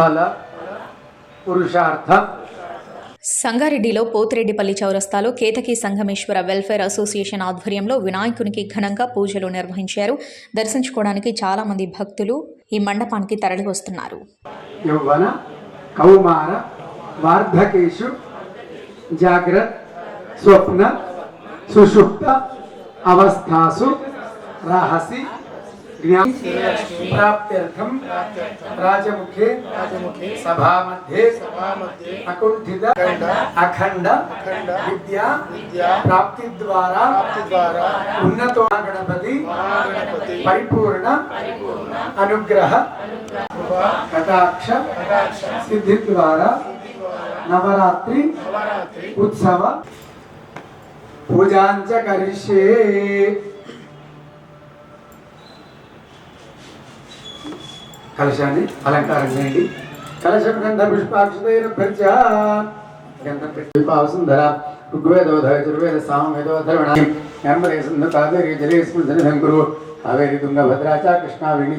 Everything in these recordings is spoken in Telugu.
ఫల పురుషార్థ. సంగారెడ్డిలో పోతిరెడ్డిపల్లి చౌరస్తాలో కేతకి సంగమేశ్వర వెల్ఫేర్ అసోసియేషన్ ఆధ్వర్యంలో వినాయకునికి ఘనంగా పూజలు నిర్వహించారు. దర్శించుకోవడానికి చాలా మంది భక్తులు ఈ మండపానికి తరలివస్తున్నారు. యౌవన కౌమార వార్ధకేషు జాగ్రత్త స్వప్న సుషుప్త అవస్థాసు రహసి प्राप्त्यर्थम राजमुखे सभा मध्ये अकुंठित अखंड विद्या प्राप्ति द्वारा उन्नतो गणपति परिपूर्ण अनुग्रह कटाक्ष सिद्धि द्वारा नवरात्रि उत्सव पूजांच करिष्ये కలశాన్ని అలంకారం చేయండి. కలశం గంధ పుష్పాక్షతైన ప్రజ గంధం పెట్టి సుందర ఋగ్వేదోధ యజుర్వేద సామవేదోధరణ నర్మదే సింధు కావేరి జలేస్మిన్ సన్నిధం కావేరి తుంగ కృష్ణ వేణి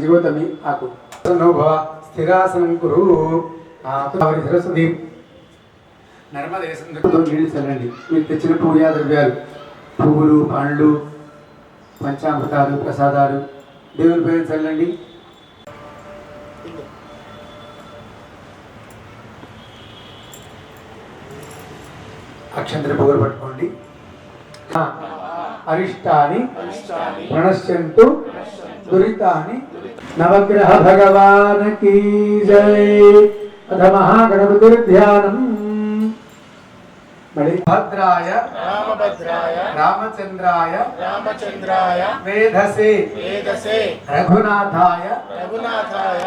ఆకు. నోభవ స్థిరాసనం కురు. కావేరి సరస్వతి. నర్మదే నీళ్ళు చల్లండి. మీరు తెచ్చిన పూజా ద్రవ్యాలు పువ్వులు పండ్లు పంచామృతాలు ప్రసాదాలు. దేవుని పైన చల్లండి. అక్షంతరి పొగరు పట్టుకోండి. అరిష్టాని ప్రణశ్యంతు దురితాని నవగ్రహ భగవాన్ కీ జై. అథ మహాగణపతి ధ్యానం మళ్ళీ భద్రాయ రామభద్రాయ రామచంద్రాయ రామచంద్రాయ వేధసే వేదసే రఘునాథాయ రఘునాథాయ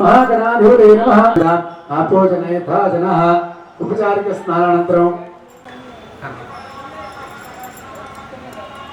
మహాగణాధిపతే నమః. ఆపోజన యథా జనః. ఉపచారిక స్నానానంతరం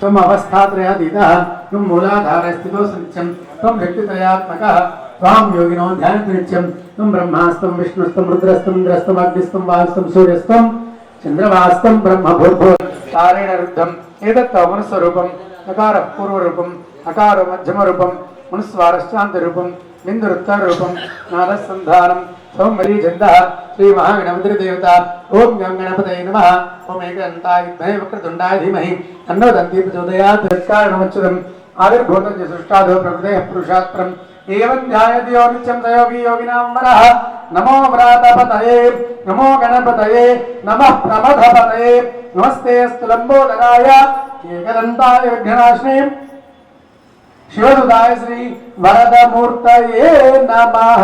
त्वम् अवस्थात्रयातीतः त्वं मूलाधारे स्थितो नित्यं त्वं व्यक्तित्रयात्मकः त्वां योगिनो ध्यानति नित्यं त्वं ब्रह्मास्तं विष्णुस्तं रुद्रस्तं इन्द्रस्तं अग्निस्तं वायुस्तं सूर्यस्तं चन्द्रवास्तं ब्रह्मभूर्भुव तारेण रुद्धम् एतत् तव मनुस्वरूपं नकारः पूर्वरूपम् अकारो मध्यमरूपं मनुस्वारश्चान्तरूपं बिन्दुरुत्तररूपं नादसन्धानं సోమరీచంద శ్రీ మహాగణపతిదేవత ఓం గం గణపతయ నమ. ఓం ఏకంతాయ విద్మహే వక్రతుండాయ ధీమహి. తన్నో దంతి ప్రచోదయాత్ తిరస్కారణముచ్చుతం ఆవిర్భూతం సృష్టాదో ప్రకృతే పురుషాత్రం. ఏవం ధ్యాయతియో నిత్యం దయోగి యోగినాం వరః. నమో వ్రాతపతయే. నమో గణపతయే. నమః ప్రమథపతయే నమస్తే స్థులంబోదరాయ ఏకదంతాయ విఘ్ననాశనే. శివసుదాయ శ్రీ వరదమూర్తయే నమః.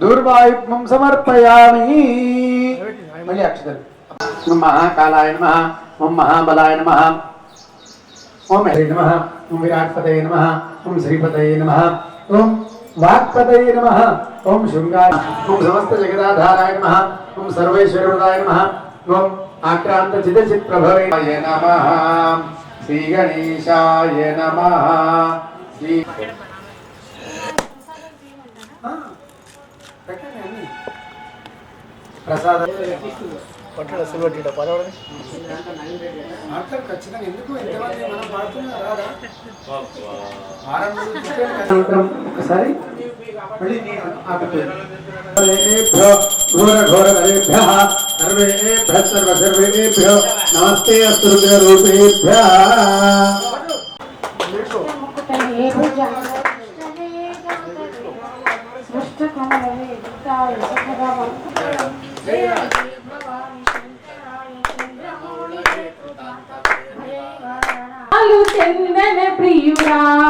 దూర్వాయుగ్మం సమర్పయామి. మళ్ళీ అక్షతలు మహాకాలాయ నమ ఓం మహాబలాయ నమ. ఓం హరి నమ ఓం విరాట్పతయ నమ ఓం శ్రీపతయ నమ. ఓం వాక్పతయ నమ ఓం శృంగార ఓం సమస్త జగదాధారాయ నమ ఓం సర్వేశ్వరుడాయ నమ. ఓం ఆక్రాంత చిదచిత్ ప్రభవే నమ. శ్రీ గణేశాయ నమ. శ్రీ ప్రసాదం. పట్టడ సిల్వర్ టీట పదవడని ఆడతారు ఖచ్చితంగా ఎందుకు ఎంతమంది మనం పాడుతున్నా రాదా? ఒకసారి మళ్ళీ సర్వేభ్యో నమస్తే అస్తు రుద్ర రూపేభ్య సృష్ట కమలే ప్రియురా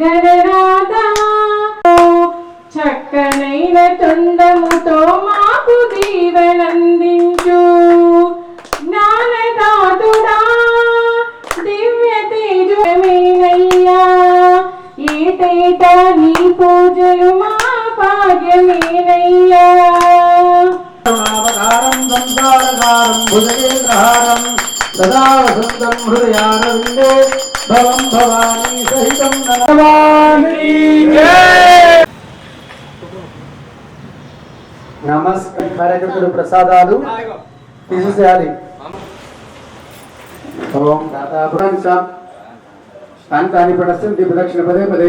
గణనాథ చక్కనైన తొండముతో మాకు దీవెనందించు. జ్ఞానదాతుడా దివ్య తేజమేనయ్యా ఏటేటా నీ పూజలు మా భాగ్యమేనయ్యా. అవతారం సంసారసారం సదా వసంతం హృదయారవిందే. భవం భవానీ సహితం నమామి నమస్కారం కార్యకర్తలు ప్రసాదాలు తీసేయాలి ఓం పడస్యంతి ప్రదక్షిణ పదే పదే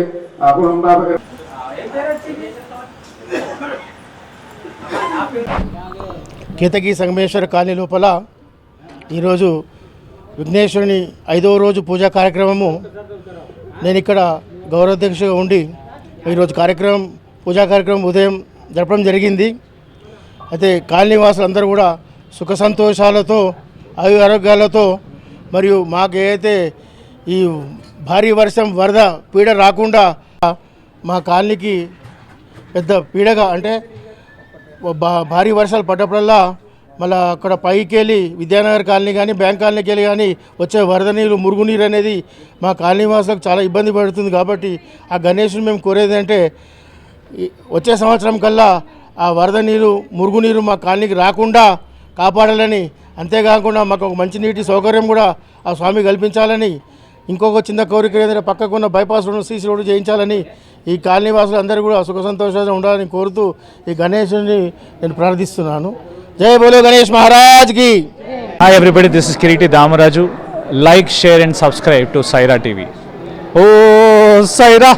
కేతకి సంగమేశ్వర కాలనీ లోపల ఈరోజు విఘ్నేశ్వరుని ఐదవ రోజు పూజా కార్యక్రమము నేను ఇక్కడ గౌరవాధ్యక్షుగా ఉండి ఈరోజు కార్యక్రమం పూజా కార్యక్రమం ఉదయం జరపడం జరిగింది. అయితే కాలనీవాసులందరూ కూడా సుఖ సంతోషాలతో ఆయు ఆరోగ్యాలతో మరియు మాకు ఏదైతే ఈ భారీ వర్షం వరద పీడ రాకుండా మా కాలనీకి పెద్ద పీడగా అంటే భారీ వర్షాలు పడ్డప్పుడల్లా మళ్ళీ అక్కడ పైకి వెళ్ళి విద్యానగర్ కాలనీ కానీ బ్యాంక్ కాలనీకి వెళ్ళి కానీ వచ్చే వరద నీరు మురుగునీరు అనేది మా కాలనీ వాసులకు చాలా ఇబ్బంది పడుతుంది కాబట్టి ఆ గణేష్ని మేము కోరేది అంటే వచ్చే సంవత్సరం కల్లా ఆ వరద నీరు మురుగునీరు మా కాలనీకి రాకుండా కాపాడాలని అంతేకాకుండా మాకు ఒక మంచినీటి సౌకర్యం కూడా ఆ స్వామి కల్పించాలని ఇంకొక చిన్న కోరిక ఏంటంటే పక్కకున్న బైపాస్ రోడ్డు సీసీ రోడ్డు చేయించాలని ఈ కాలనీ వాసులు అందరూ కూడా సుఖ సంతోషంగా ఉండాలని కోరుతూ ఈ గణేశుని నేను ప్రార్థిస్తున్నాను. జై బోలో గణేష్ మహారాజ్ కి Hi everybody, this is Kiriti Damaraju. Like, share and subscribe to Saira TV. Oh, Saira!